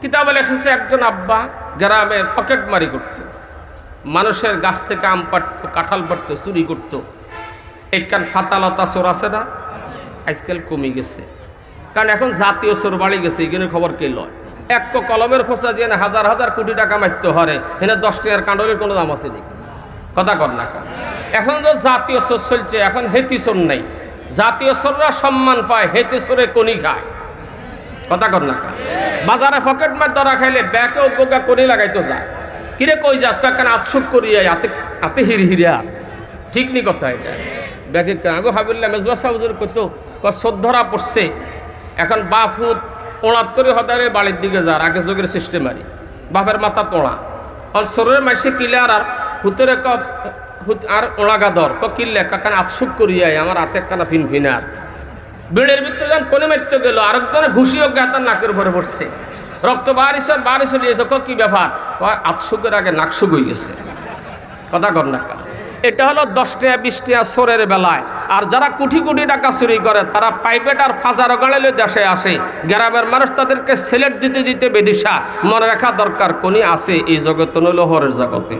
কিতাবে লেখেছে একজন আব্বা গ্রামের পকেট মারি করত। মানুষের গাছ থেকে আম পাড়ত, কাঁঠাল পাড়ত, চুরি করত। একখান ফাতালতা চোর আছে না? আজকাল কমে গেছে। কারণ এখন জাতীয় চোর বাড়ি গেছে এখানে খবর কে লয়? এক কলমের খোঁচা যে হাজার হাজার কোটি টাকা মারতে হরে, এনে দশ টাকার কাণ্ডলের কোনো দাম আছে নাকি? কথা কর না। এখন তো জাতীয় চোর চলছে, এখন হেতি চোর নেই। জাতীয় চোররা সম্মান পায়, হেতি চোরে কনি খায়। কথা কর না কর। বাজারে পকেট মার ধরা খাইলে ব্যাকে উপকা করি লাগাইতো যায় কিরে কই যাস? কেন আতসুক করিয়া আতে হিরি হিরিয়া ঠিক নি কথা এটা। ব্যাকে আগো হাবিল্লা মেজবা সাহুজুর করতো চোর ধরা পড়ছে। এখন বাপ হুত ওড়াত করে হদারে বাড়ির দিকে যার আগে যোগের সিস্টেম আরি বাপের মাথা তোড়া অন সরের মাসে কিলার আর হুতের ক আর ওড়াগা দর ক কিল্লে কাকান আতসুক করিয়াই আমার হাতে কানা ফিন ফিনার বিড়ের ভিতরে যখন কোনে মারতে গেল আরেকজনে ঘুষিও গাতার নাকের উপরে পড়ছে। রক্ত বারিশ বারিশ দিয়েছে, ক কি ব্যাপার? আতসুকের আগে নাকসুক হয়ে গেছে। কথা কর না এটা হলো দশ টাকা বিশ টাকা সোরের বেলায়। আর যারা কোটি কোটি টাকা চুরি করে, তারা প্রাইভেট আর ফাজার গাড়ালে দেশে আসে। গ্রামের মানুষ তাদেরকে সিলেট দিতে দিতে বেদিশা। মনে রাখা দরকার কোনি আছে এই জগতে নইল হরের জগতে।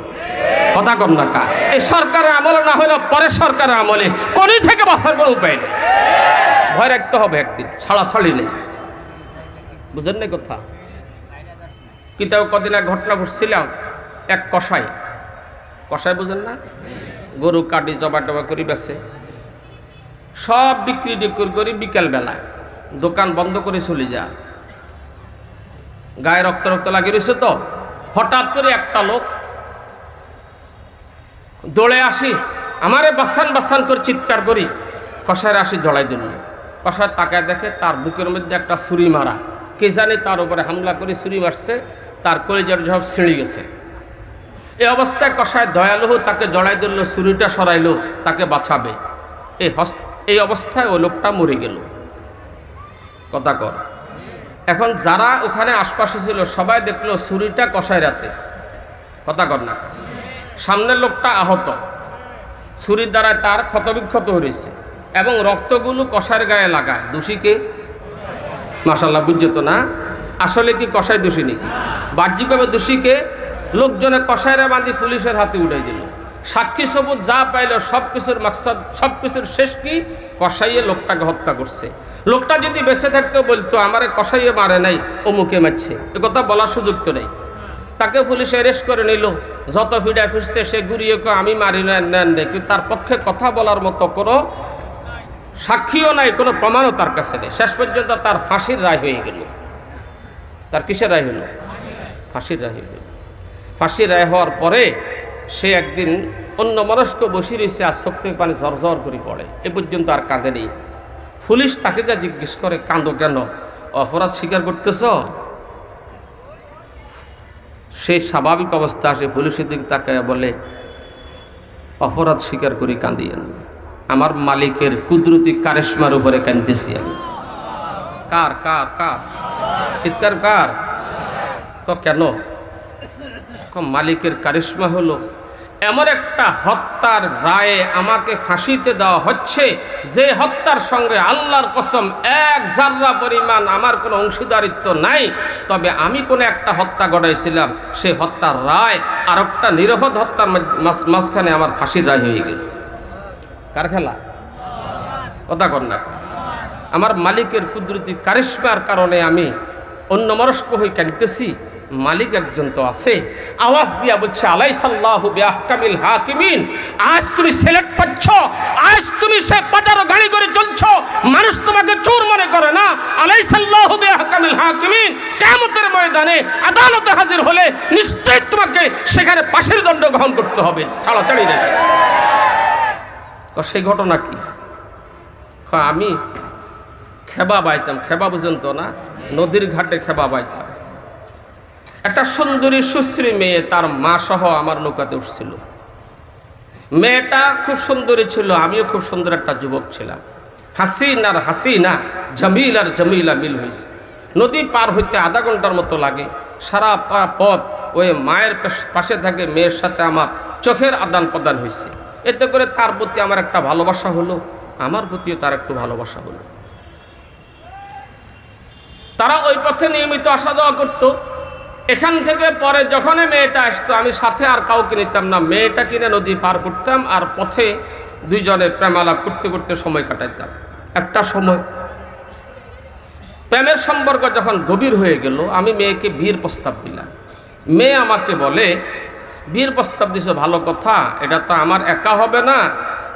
কথা কর না কা এই সরকারের আমলে না হলেও পরে সরকারের আমলে কোনি থেকে বাঁচার কোনো উপায় নেই। ভয় রাখতে হবে একদিন, ছাড়াছাড়ি নেই। বুঝেন নাই কথা? কিতাব কদিন এক ঘটনা ঘটছিলাম, এক কষাই কষাই বুঝেন না? গরু কাটি জবা টবা করি বেছে। সব বিক্রি টিক্রি করি বিকেলবেলায়। দোকান বন্ধ করে চলে যা গায়ে রক্ত রক্ত লাগিয়ে রয়েছে তো? হঠাৎ করে একটা লোক দৌড়ে আসি, আমারে বাসান বাসান করে চিৎকার করি। কষায় আসি জড়াই দিল। কষায় তাকায় দেখে তার বুকের মধ্যে একটা ছুরি মারা। কে জানে তার উপরে হামলা করে ছুরি মারছে, তার কলেজের সব ছিঁড়ে গেছে। এই অবস্থায় কষায় দয়ালু তাকে জড়াই দিল ছুরিটা সরাইলো, তাকে বাঁচাবে। এই হস, এই অবস্থায় ও লোকটা মরে গেল। কথা কর। এখন যারা ওখানে আশপাশে ছিল, সবাই দেখল ছুরিটা কষায় রাতে। কথা কর না। সামনের লোকটা আহত। ছুরির দ্বারা তার ক্ষতবিক্ষত হয়েছে এবং রক্তগুলো কষার গায়ে লাগায়। দোষীকে মাসাল্লাহ বুঝছ তো না? আসলে কি কষায় দোষী নাকি বাহ্যিকভাবে দোষীকে লোকজনে কষায়রা বাঁধি পুলিশের হাতে উঠে দিল। সাক্ষী সবুজ যা পাইল সব কিছুর মাকসাদ সব কিছুর শেষ কি? কষাইয়ে লোকটাকে হত্যা করছে। লোকটা যদি বেঁচে থাকতেও বলতো, আমারে কষাইয়ে মারে নাই, অমুকে মারছে। এ কথা বলার সুযোগ তো নেই। তাকে পুলিশ অ্যারেস্ট করে নিল। যত ফিডা ফিরছে, সে ঘুরিয়ে আমি মারি না নেন নেই কিন্তু তার পক্ষে কথা বলার মতো কোনো সাক্ষীও নাই, কোনো প্রমাণও তার কাছে নেই। শেষ পর্যন্ত তার ফাঁসির রায় হয়ে গেল। তার কিসের রায় হলো? ফাঁসির রায় হয়ে গেল। ফাঁসির রায় হওয়ার পরে সে একদিন অন্য মানুষকে বসে রয়েছে, আর চোখ থেকে পানি ঝরঝর করে পড়ে। এ পর্যন্ত আর কাঁদে নেই। পুলিশ তাকে যা জিজ্ঞেস করে, কাঁদো কেন? অপরাধ স্বীকার করতেছ? সে স্বাভাবিক অবস্থা আসে পুলিশের দিকে তাকে বলে, অপরাধ স্বীকার করি, কাঁদিয়েন আমার মালিকের কুদরতি কারিশ্মার উপরে কাঁদতেছি আমি। কার কার কার? চিৎকার কার? তো কেন? মালিকের কারিশ্মা হলো, এমন একটা হত্যার রায়ে আমাকে ফাঁসিতে দেওয়া হচ্ছে, যে হত্যার সঙ্গে আল্লাহর কসম এক জাররা পরিমাণ আমার কোনো অংশীদারিত্ব নাই। তবে আমি কোনো একটা হত্যা ঘটাইছিলাম সেই হত্যার রায় আর একটা নিরপদ হত্যার মাঝ- মাঝখানে আমার ফাঁসির রায় হয়ে গেল। কার খেলা কথা কর না আমার মালিকের কুদরতি কারিশ্মার কারণে আমি অন্য মনস্ক হয়ে কাঁদতেছি। মালিক একজন তো আছে। আওয়াজ দিয়া বলছে আলাই সাল্লাহ বিআহকামিল হাকিমিন, আজ তুমি সিলেট পাচ্ছ, আজ তুমি সে বাজারও গাড়ি করে চলছ মানুষ তোমাকে চোর মনে করে না। আলাই সাল্লাহ বিআহকামিল হাকিমিন কেমতের ময়দানে আদালতে হাজির হলে নিশ্চয়ই তোমাকে সেখানে পাশের দণ্ড গ্রহণ করতে হবে। ছাড়াছাড়ি রেখে তো সেই ঘটনা কি? আমি খেবা বাইতাম, খেবা বুঝেন তো না, নদীর ঘাটে খেবা বাইতাম। একটা সুন্দরী সুশ্রী মেয়ে তার মা সহ আমার নৌকাতে উঠছিল। মেয়েটা খুব সুন্দরী ছিল, আমিও খুব সুন্দর একটা যুবক ছিলাম। হাসিন আর হাসিনা, জমিল আর জমিলা মিল হয়েছে নদী পার হইতে আধা ঘণ্টার মতো লাগে। সারা পথ ওই মায়ের পাশে থাকে মেয়ের সাথে আমার চোখের আদান প্রদান হয়েছে এতে করে তার প্রতি আমার একটা ভালোবাসা হলো, আমার প্রতিও তার একটু ভালোবাসা হলো। তারা ওই পথে নিয়মিত আসা যাওয়া করতো। এখান থেকে পরে যখনই মেয়েটা আসতো, আমি সাথে আর কাউকে নিতাম না। মেয়েটা কিনে নদী পার করতাম আর পথে দুইজনে প্রেমালাপ করতে করতে সময় কাটাইতাম। একটা সময় প্রেমের সম্পর্ক যখন গভীর হয়ে গেল, আমি মেয়েকে বিয়ের প্রস্তাব দিলাম। মেয়ে আমাকে বলে বিয়ের প্রস্তাব দিছে, ভালো কথা, এটা তো আমার একা হবে না।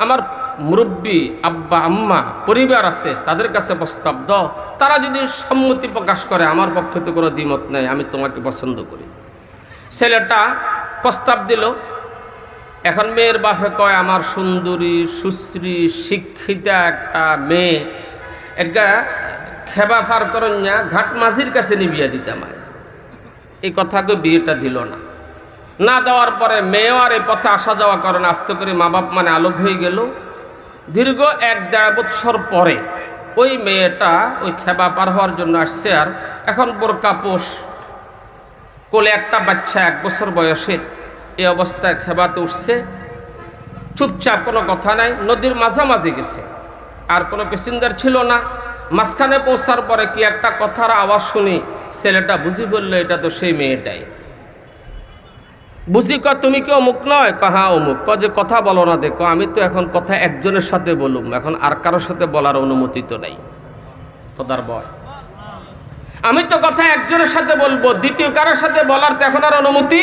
আমার মুরব্বী, আব্বা, আম্মা, পরিবার আছে, তাদের কাছে প্রস্তাব দাও। তারা যদি সম্মতি প্রকাশ করে, আমার পক্ষে তো কোনো দ্বিমত নেই, আমি তোমাকে পছন্দ করি। ছেলেটা প্রস্তাব দিল, এখন মেয়ের বাপে কয়, আমার সুন্দরী, সুশ্রী, শিক্ষিতা একটা মেয়ে একটা খেবা ফার ঘাট মাঝির কাছে নিবিয়া বিয়া দিতাম এই কথাকে বিয়েটা দিল না। না দেওয়ার পরে মেয়েও আর এই পথে আসা যাওয়া করে না। আস্তে করে মা বাপ মানে আলোক হয়ে গেল। দীর্ঘ এক দেড় বৎসর পরে ওই মেয়েটা ওই খেবা পার হওয়ার জন্য আসছে আর এখন বোরকা পোষ। কোলে একটা বাচ্চা এক বছর বয়সের এই অবস্থায় খেবাতে উঠছে। চুপচাপ কোনো কথা নাই, নদীর মাঝামাঝি গেছে। আর কোনো প্যাসেঞ্জার ছিল না। মাঝখানে পৌঁছার পরে কি একটা কথার আওয়াজ শুনি ছেলেটা বুঝি বলল, এটা তো সেই মেয়েটাই। বুঝি ক তুমি কি অমুক নয়? কাহা অমুক। ক যে, কথা বলো না দেখো, আমি তো এখন কথা একজনের সাথে বলুম, এখন আর কারোর সাথে বলার অনুমতি তো নেই। খোদার বয় আমি তো কথা একজনের সাথে বলব, দ্বিতীয় কারোর সাথে বলার তো এখন আর অনুমতি?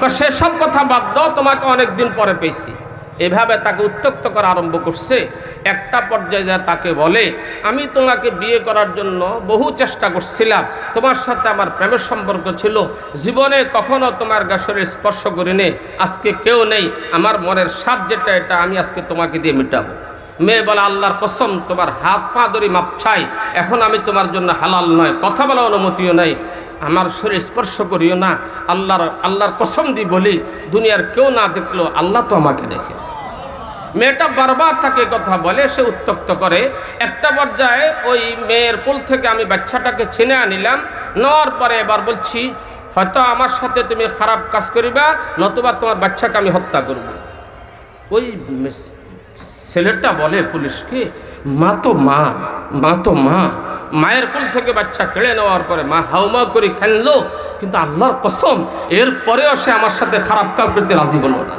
ক সেসব কথা বাদ দাও, তোমাকে অনেকদিন পরে পেয়েছি। এভাবে তাকে উত্তক্ত করা আরম্ভ করছে। একটা পর্যায়ে যা তাকে বলে, আমি তোমাকে বিয়ে করার জন্য বহু চেষ্টা করছিলাম। তোমার সাথে আমার প্রেমের সম্পর্ক ছিল। জীবনে কখনো তোমার গা শরীর স্পর্শ করিনি। আজকে কেউ নেই। আমার মনের স্বাদ যেটা, এটা আমি আজকে তোমাকে দিয়ে মেটাবো। মেয়ে বলে, আল্লাহর কসম, তোমার হাত পা ধরি মাপ চাই। এখন আমি তোমার জন্য হালাল নয়। কথা বলা অনুমতিও নাই। আমার শরীর স্পর্শ করিও না। আল্লাহর আল্লাহর কসম দি বলি, দুনিয়ার কেউ না দেখল আল্লাহ তো আমাকে দেখে। মেয়েটা বারবার তাকে কথা বলে, সে উত্তক্ত করে, একটা পর্যায়ে ওই মেয়ের কোল থেকে আমি বাচ্চাটাকে ছিনে আনিলাম, নেওয়ার পরে এবার বলছি, হয়তো আমার সাথে তুমি খারাপ কাজ করিবা, নতুবা তোমার বাচ্চাকে আমি হত্যা করব। ওই ছেলেটা বলে পুলিশকে, মা তো মা মা তো মা, মায়ের কোল থেকে বাচ্চা কেড়ে নেওয়ার পরে মা হাউমা করে খেললো, কিন্তু আল্লাহর কসম এর পরেও সে আমার সাথে খারাপ কাজ করতে রাজি হলো না।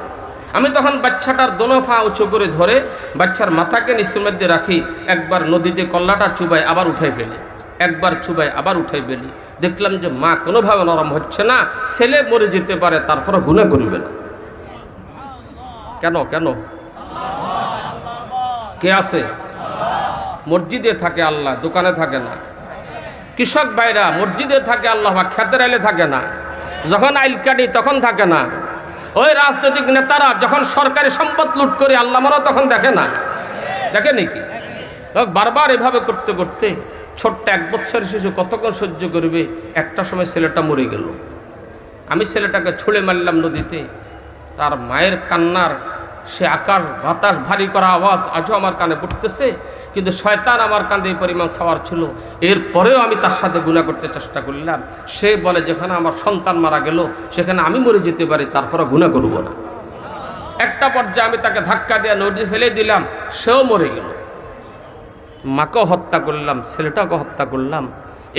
আমি তখন বাচ্চাটার দোনো ফা উঁচু করে ধরে বাচ্চার মাথাকে নিচের মধ্যে রাখি, একবার নদীতে কল্লাটা চুবাই আবার উঠাই ফেলি, একবার চুবাই আবার উঠাই ফেলি। দেখলাম যে মা কোনোভাবে নরম হচ্ছে না, ছেলে মরে যেতে পারে তারপরে গুণা করিবে না। কেন কেন? কে আছে? মসজিদে থাকে আল্লাহ, দোকানে থাকে না। কৃষক ভাইরা মসজিদে থাকে আল্লাহ বা খেতের আইলে থাকে না। যখন আইল কাটি তখন থাকে না। ওই রাজনৈতিক নেতারা যখন সরকারি সম্পদ লুট করে আল্লাহ মারা তখন দেখে না। দেখে নাকি বারবার এভাবে করতে করতে ছোট্ট এক বছর শিশু কতক্ষণ সহ্য করবে? একটা সময় ছেলেটা মরে গেল। আমি ছেলেটাকে ছুঁড়ে মারলাম নদীতে। তার মায়ের কান্নার সে আকাশ বাতাস ভারী করা আওয়াজ আজও আমার কানে পড়তেছে কিন্তু শয়তান আমার কান্দে এই পরিমাণ সাওয়ার ছিল। এরপরেও আমি তার সাথে গুণা করতে চেষ্টা করলাম। সে বলে, যেখানে আমার সন্তান মারা গেল, সেখানে আমি মরে যেতে পারি তারপরে গুণা করব না। একটা পর্যায়ে আমি তাকে ধাক্কা দিয়ে নদী ফেলে দিলাম, সেও মরে গেল। মাকেও হত্যা করলাম ছেলেটাকে হত্যা করলাম।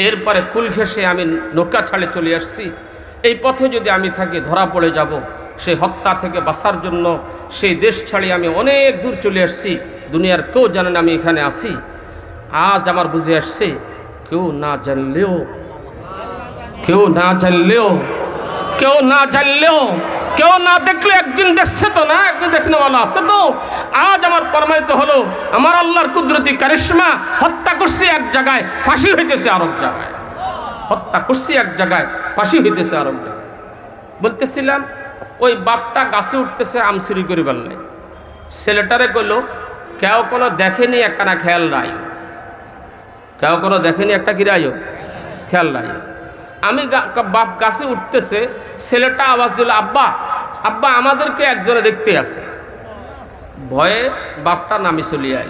এরপরে কুল ঘেসে আমি নৌকা ছাড়ে চলে আসছি। এই পথে যদি আমি থাকি, ধরা পড়ে যাব। সেই হত্যা থেকে বাঁচার জন্য সেই দেশ ছাড়িয়ে আমি অনেক দূর চলে আসছি। দুনিয়ার কেউ জানেন আমি এখানে আসি আজ আমার বুঝে আসছে, কেউ না জানলেও, কেউ না জানলেও, কেউ না জানলেও, কেউ না দেখলে একদিন দেখছে তো না একদিন দেখনে বলা আছে তো। আজ আমার প্রমাণিত হলো, আমার আল্লাহর কুদরতি কারিশ্মা হত্যা করছি এক জায়গায়, ফাঁসি হইতেছে আরব জায়গায়। হত্যা করছি এক জায়গায়, ফাঁসি হইতেছে আরব জায়গায়। বলতেছিলাম ওই বাপটা গাছে উঠতেছে, আম চুরি করিবার নাই ছেলেটারে কইল, কেউ কোনো দেখেনি একখানা খেয়াল নাই কেউ কোনো দেখেনি একটা কিরাইও খেয়াল নাই আমি বাপ গাছে উঠতেছে, ছেলেটা আওয়াজ দিল, আব্বা আব্বা, আমাদেরকে একজনে দেখতে আছে। ভয়ে বাপটা নামি চলিয়ে আই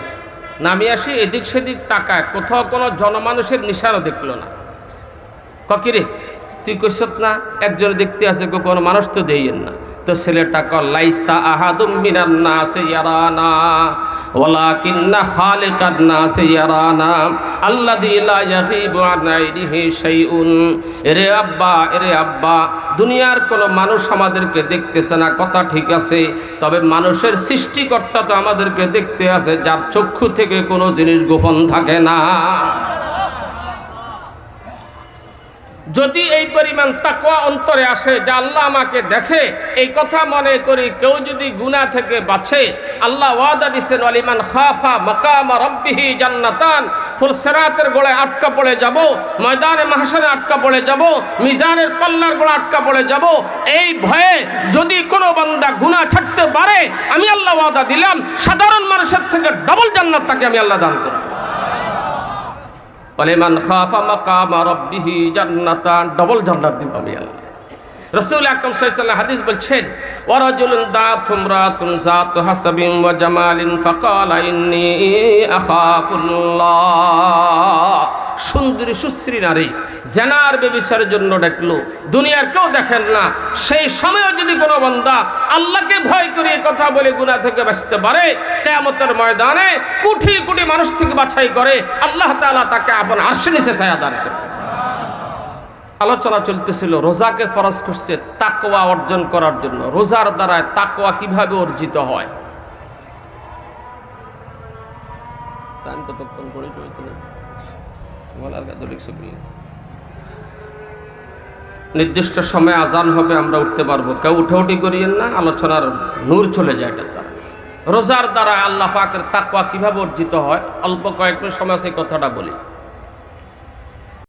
নামি আসি, এদিক সেদিক তাকায়, কোথাও কোনো জনমানুষের নিশানও দেখল না। ককিরে তুই কইসত না? একজনে দেখতে আছে কোনো মানুষ তো দেইয়েন না। তো ছেলেটা কল লাইসা আহাদুম মিনান নাসি ইয়ারানা, ওয়ালাকিন্না খালিকান নাসি ইয়ারানা, আল্লাযী লা ইয়াগীবু আন আইনিহি শাইউন। এরে আব্বা এরে আব্বা, দুনিয়ার কোনো মানুষ আমাদেরকে দেখতেছে না, কথা ঠিক আছে, তবে মানুষের সৃষ্টিকর্তা তো আমাদেরকে দেখতে আছে, যার চক্ষু থেকে কোনো জিনিস গোপন থাকে না। যদি এই পরিমাণ তাকওয়া অন্তরে আসে, যে আল্লাহ আমাকে দেখে, এই কথা মনে করি কেউ যদি গুনাহ থেকে বাঁচে, আল্লাহ ওয়াদা দিচ্ছেন আলিমান খাফা মাকামা রব্বিহি জান্নাতান ফুলসেরাতের গোড়ায় আটকা পড়ে যাব, ময়দানে মাহসানে আটকা পড়ে যাব, মিজানের পাল্লার গোড়া আটকা পড়ে যাব, এই ভয়ে যদি কোনো বান্দা গুনাহ ছাড়তে পারে, আমি আল্লাহ ওয়াদা দিলাম, সাধারণ মানুষের থেকে ডবল জান্নাত তাকে আমি আল্লাহ দান করব। ওয়ালিমান খাফা মাকামা রাব্বিহি জান্নাতান। ডবল জান্নাত দিব আমি আল্লাহ। রসুল আকরাম সাল্লাল্লাহু হাদিস বলছেন ওয়ারাজুলুন দাতুম রাতুন যাতু হাসাবিন ওয়া জামালিন ফাকালা ইন্নী আখাফুল্লাহ। সুন্দরী, সুশ্রী নারী। জেনার বেবিচারের জন্য ডাকলো। দুনিয়ার কেউ দেখেন না। সেই সময় যদি কোনো বান্দা আল্লাহকে ভয় করে কথা বলে গুনাহ থেকে বাঁচতে পারে, কেয়ামতের ময়দানে কোটি কোটি মানুষ থেকে বাছাই করে, আল্লাহ তাআলা তাকে আপন আরশে নিচে ছায়া দান করে আলোচনা চলতেছিল, রোজাকে ফরজ করছে তাকোয়া অর্জন করার জন্য। রোজার দ্বারা তাকোয়া কীভাবে অর্জিত হয়? কতক্ষণ করে চলতে নির্দিষ্ট সময় আজান হবে, আমরা উঠতে পারব। কেউ উঠে উঠি করিয়েন না, আলোচনার নূর চলে যায় এটার দ্বারা। রোজার দ্বারা আল্লাহ পাকের তাকওয়া কীভাবে অর্জিত হয়? অল্প কয়েক মিনিট সময় সেই কথাটা বলি।